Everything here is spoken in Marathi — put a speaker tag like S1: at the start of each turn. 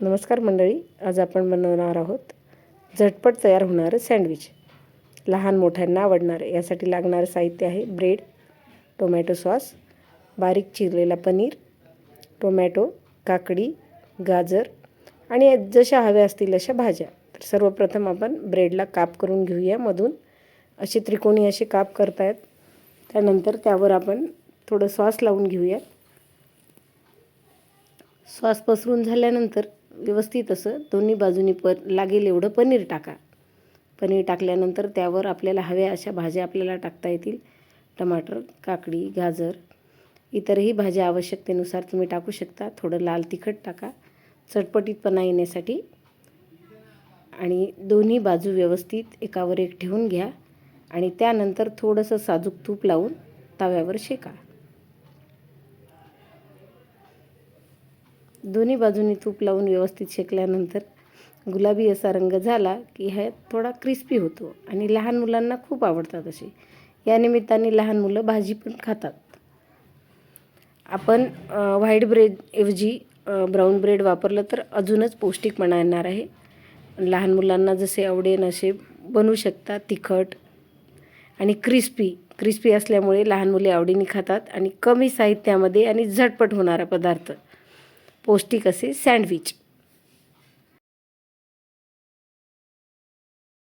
S1: नमस्कार मंडळी आज आपण बनवणार आहोत झटपट तयार होणारं सँडविच. लहान मोठ्यांना आवडणारं यासाठी लागणारं साहित्य आहे ब्रेड टोमॅटो सॉस बारीक चिरलेला पनीर टोमॅटो काकडी गाजर आणि जशा हव्या असतील अशा भाज्या. तर सर्वप्रथम आपण ब्रेडला काप करून घेऊया मधून. असे त्रिकोणी असे काप करतायत. त्यानंतर त्यावर आपण थोडं सॉस लावून घेऊया सॉस पसरून झाल्यानंतर व्यवस्थित असं दोन्ही बाजूनी प लागेल एवढं पनीर टाका. पनीर टाकल्यानंतर त्यावर आपल्याला हव्या अशा भाज्या आपल्याला टाकता येतील. टमाटर काकडी गाजर इतरही भाज्या आवश्यकतेनुसार तुम्ही टाकू शकता. थोडं लाल तिखट टाका. चटपटीतपणा येण्यासाठी. आणि दोन्ही बाजू व्यवस्थित एकावर एक ठेवून घ्या. आणि त्यानंतर थोडंसं साजूक तूप लावून तव्यावर शेका. दोन्ही बाजूनी तूप लावून व्यवस्थित शेकल्यानंतर गुलाबी असा रंग झाला की हे थोडा क्रिस्पी होतो आणि लहान मुलांना खूप आवडतात असे. या निमित्ताने लहान मुलं भाजी पण खातात. आपण व्हाईट ब्रेडऐवजी ब्राऊन ब्रेड वापरलं तर अजूनच पौष्टिकपणा येणार आहे. लहान मुलांना जसे आवडेन असे बनवू शकता तिखट आणि क्रिस्पी क्रिस्पी असल्यामुळे लहान मुले आवडीने खातात आणि कमी साहित्यामध्ये आणि झटपट होणारा पदार्थ. पौष्टिक असे सँडविच.